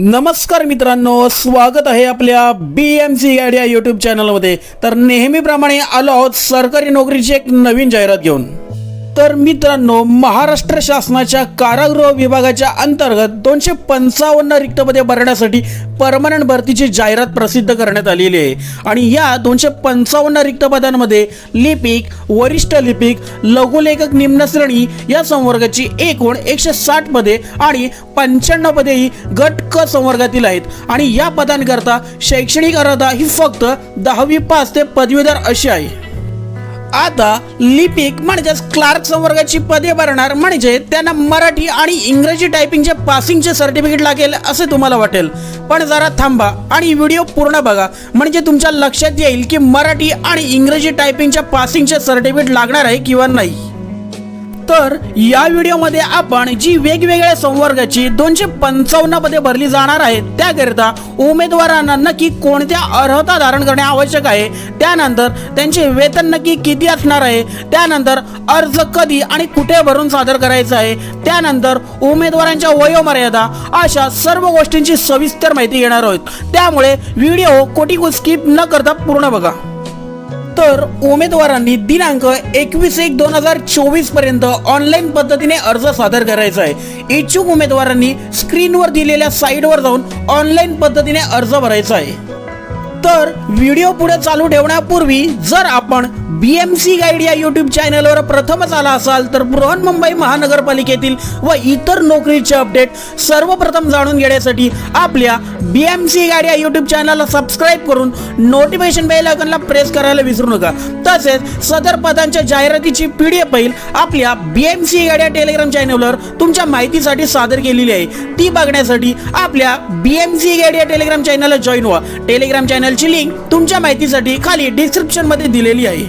नमस्कार मित्रांनो स्वागत आहे आपल्या बी एम सी गाडी या यूट्यूब चॅनलमध्ये तर नेहमीप्रमाणे आलो आहोत सरकारी नोकरीची एक नवीन जाहिरात घेऊन. तर मित्रांनो महाराष्ट्र शासनाच्या कारागृह विभागाच्या अंतर्गत दोनशे पंचावन्न रिक्त पदे भरण्यासाठी परमनंट भरतीची जाहिरात प्रसिद्ध करण्यात आलेली आहे. आणि या दोनशे पंचावन्न रिक्त पदांमध्ये लिपिक वरिष्ठ लिपिक लघुलेखक निम्नश्रेणी या संवर्गाची एकूण एकशे साठ पदे आणि पंच्याण्णव पदे ही गट क संवर्गातील आहेत. आणि या पदांकरता शैक्षणिक अर्हता ही फक्त दहावी पास ते पदवीधर अशी आहे. आता लिपिक म्हणजेच क्लार्क संवर्गाची पदे भरणार म्हणजे त्यांना मराठी आणि इंग्रजी टायपिंगचे पासिंगचे सर्टिफिकेट लागेल असे तुम्हाला वाटेल. पण जरा थांबा आणि व्हिडिओ पूर्ण बघा. म्हणजे तुमच्या लक्षात येईल की मराठी आणि इंग्रजी टायपिंगच्या पासिंगचे सर्टिफिकेट लागणार आहे किंवा नाही. तर या व्हिडिओमध्ये आपण जी वेगवेगळ्या संवर्गाची दोनशे पंचावन्न पदे भरली जाणार आहेत त्याकरिता उमेदवारांना नक्की कोणत्या अर्हता धारण करणे आवश्यक आहे त्यानंतर त्यांचे वेतन नक्की किती असणार आहे त्यानंतर अर्ज कधी आणि कुठे भरून सादर करायचा आहे त्यानंतर उमेदवारांच्या वयोमर्यादा अशा सर्व गोष्टींची सविस्तर माहिती घेणार आहोत. त्यामुळे व्हिडिओ कोटी स्किप न करता पूर्ण बघा. तर उमेदवारांनी दिनांक एकवीस एक दोन हजार चोवीसपर्यंत ऑनलाईन पद्धतीने अर्ज सादर करायचा आहे. इच्छुक उमेदवारांनी स्क्रीनवर दिलेल्या साईटवर जाऊन ऑनलाईन पद्धतीने अर्ज भरायचा आहे. तर व्हिडिओ पुढे चालू ठेवण्यापूर्वी जर आपण बी एम सी गाईड या यूट्यूब चॅनलवर प्रथमच आला असाल तर बृहन्मुंबई महानगरपालिकेतील व इतर नोकरीचे अपडेट सर्वप्रथम जाणून घेण्यासाठी आपल्या बी एम सी गाईड या यूट्यूब चॅनलला सबस्क्राईब करून नोटिफिकेशन बेल आयकॉनला प्रेस करायला विसरू नका. तसेच सदर पदांच्या जाहिरातीची पी डी एफ फाईल आपल्या बी एम सी गाईड या टेलिग्राम चॅनलवर तुमच्या माहितीसाठी सादर केलेली आहे. ती बघण्यासाठी आपल्या बी एम सी गाईड या टेलिग्राम चॅनलला जॉईन व्हा. टेलिग्राम चॅनल चॅनलची लिंक तुमच्या माहितीसाठी खाली डिस्क्रिप्शनमध्ये दिलेली आहे.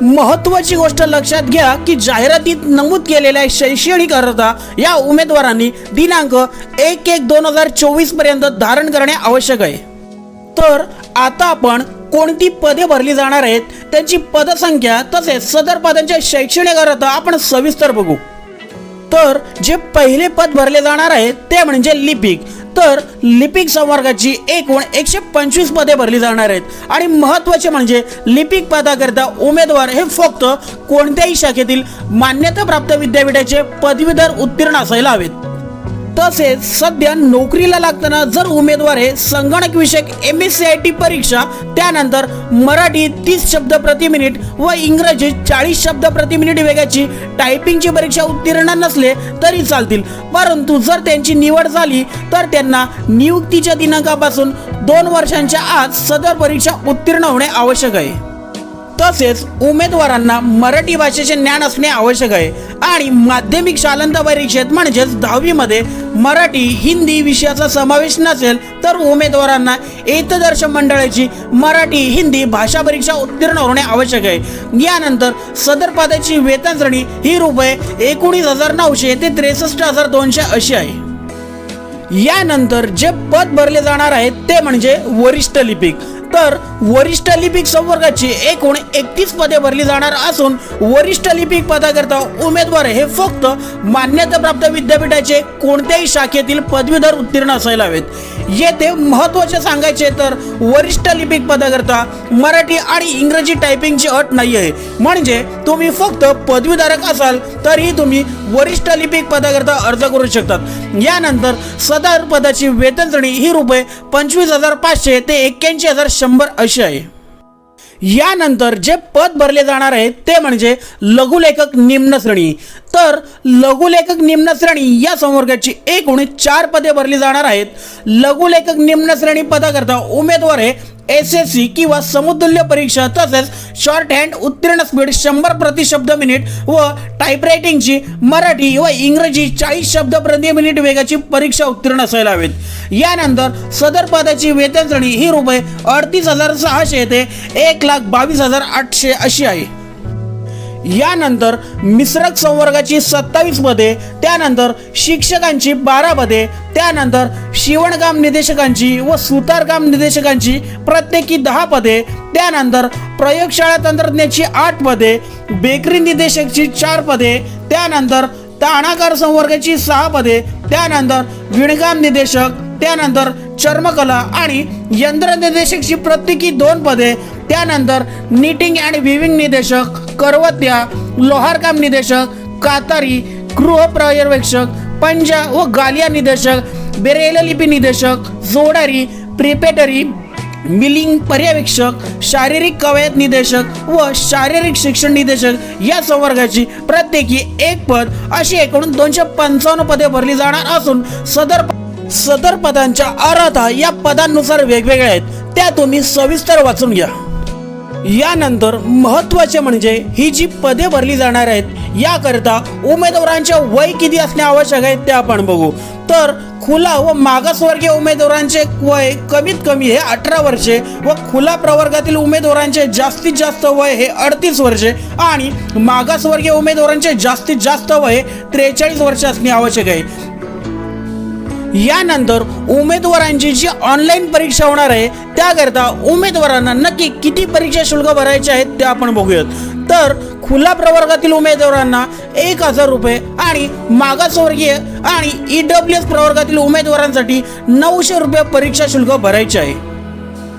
महत्वाची गोष्ट लक्षात घ्या की जाहिरातीत नमूद केलेल्या शैक्षणिक अर्हता या उमेदवारांनी दिनांक एक एक दोन हजार चोवीसपर्यंत धारण करणे आवश्यक आहे. तर आता आपण कोणती पदे भरली जाणार आहेत त्यांची पदसंख्या तसेच सदर पदांच्या शैक्षणिक अर्हता आपण सविस्तर बघू. तर जे पहिले पद भरले जाणार आहे ते म्हणजे लिपिक. तर लिपिक संवर्गाची एकूण एकशे पंचवीस पदे भरली जाणार आहेत. आणि महत्त्वाचे म्हणजे लिपिक पदाकरिता उमेदवार हे फक्त कोणत्याही शाखेतील मान्यताप्राप्त विद्यापीठाचे पदवीधर उत्तीर्ण असायला हवेत. तसेच सध्या नोकरीला लागताना जर उमेदवार हे संगणक विषयक M S C I T परीक्षा त्यानंतर मराठी तीस शब्द प्रति मिनिट व इंग्रजी चाळीस शब्द प्रति मिनिट वेगाची टायपिंगची परीक्षा उत्तीर्ण नसले तरी चालतील. परंतु जर त्यांची निवड झाली तर त्यांना नियुक्तीच्या दिनांकापासून दोन वर्षांच्या आत सदर परीक्षा उत्तीर्ण होणे आवश्यक आहे. तसेच उमेदवारांना मराठी भाषेचे ज्ञान असणे आवश्यक आहे. आणि माध्यमिक शालांत परीक्षेत म्हणजेच दहावीमध्ये मराठी हिंदी विषयाचा समावेश नसेल तर उमेदवारांना एकदर्शन मंडळाची मराठी हिंदी भाषा परीक्षा उत्तीर्ण होणे आवश्यक आहे. यानंतर सदर पदाची वेतन श्रेणी ही रुपये एकोणीस हजार नऊशे ते त्रेसष्ट हजार दोनशे अशी आहे. यानंतर जे पद भरले जाणार आहेत ते म्हणजे वरिष्ठ लिपिक. तर वरिष्ठ लिपिक संवर्गाची एकूण एकतीस पदे भरली जाणार असून वरिष्ठ लिपिक पदाकरता उमेदवार हे फक्त मान्यताप्राप्त विद्यापीठाचे कोणत्याही शाखेतील पदवीधर उत्तीर्ण असायला हवेत. येथे महत्त्वाचे सांगायचे तर वरिष्ठ लिपिक पदाकरता मराठी आणि इंग्रजी टायपिंगची अट नाही आहे म्हणजे तुम्ही फक्त पदवीधारक असाल तरीही तुम्ही वरिष्ठ लिपिक पदाकरता अर्ज करू शकतात. यानंतर सदर पदाची वेतन श्रेणी ही रुपये पंचवीस हजार पाचशे ते एक्क्याऐंशी हजार शंभर अशी आहे. यानंतर जे पद भरले जाणार आहे ते म्हणजे लघुलेखक निम्न श्रेणी. तर लघुलेखक निम्न श्रेणी या संवर्गाची एकूण चार पदे भरली जाणार आहेत. लघुलेखक निम्न श्रेणी पदाकरता उमेदवार हे एस एस सी किंवा समतुल्य परीक्षा तसेच शॉर्ट हँड उत्तीर्ण स्पीड शंभर प्रति शब्द मिनिट व टाईपरायटिंगची मराठी व इंग्रजी चाळीस शब्द प्रति मिनिट वेगाची परीक्षा उत्तीर्ण असायला हवेत यानंतर सदर पदाची वेतन श्रेणी ही रुपये अडतीस हजार सहाशे ते एक लाख बावीस हजार आठशे अशी आहे. यानंतर मिश्रक संवर्गाची सत्तावीस पदे त्यानंतर शिक्षकांची बारा पदे त्यानंतर शिवणकाम निदेशकांची व सुतारकाम निदेशकांची प्रत्येकी दहा पदे त्यानंतर प्रयोगशाळा तंत्रज्ञाची आठ पदे बेकरी निदेशकची चार पदे त्यानंतर ताणाकार संवर्गाची सहा पदे त्यानंतर विणकाम निदेशक त्यानंतर चर्मकला आणि यंत्रनिर्देशकची प्रत्येकी दोन पदे. त्यानंतर निटिंग अँड विविंग निदेशक करवत्या लोहारकाम निदेशक कातारी गृह पर्यवेक्षक पंजा व गालिया निदेशक बेरेललिपी निदेशक जोडारी प्रिपेटरी मिलिंग पर्यवेक्षक शारीरिक कवायत निदेशक व शारीरिक शिक्षण निदेशक या संवर्गाची प्रत्येकी एक पद अशी एकूण दोनशे पंचावन्न पदे भरली जाणार असून सदर सदर पदांच्या अर्हता या पदांनुसार वेगवेगळ्या आहेत. त्या तुम्ही सविस्तर वाचून घ्या. यानंतर महत्त्वाचे म्हणजे ही जी पदे भरली जाणार आहेत याकरिता उमेदवारांचे वय किती असणे आवश्यक आहे ते आपण बघू. तर खुला व मागासवर्गीय उमेदवारांचे वय कमीत कमी हे अठरा वर्षे व खुला प्रवर्गातील उमेदवारांचे जास्तीत जास्त वय हे अडतीस वर्षे आणि मागासवर्गीय उमेदवारांचे जास्तीत जास्त वय त्रेचाळीस वर्षे असणे आवश्यक आहे. यानंतर उमेदवारांची जी ऑनलाईन परीक्षा होणार आहे त्याकरता उमेदवारांना नक्की किती परीक्षा शुल्क भरायचे आहेत ते आपण बघूयात. तर खुला प्रवर्गातील उमेदवारांना एक हजार रुपये आणि मागासवर्गीय आणि ई डब्ल्यू एस प्रवर्गातील उमेदवारांसाठी नऊशे रुपये परीक्षा शुल्क भरायचे आहे.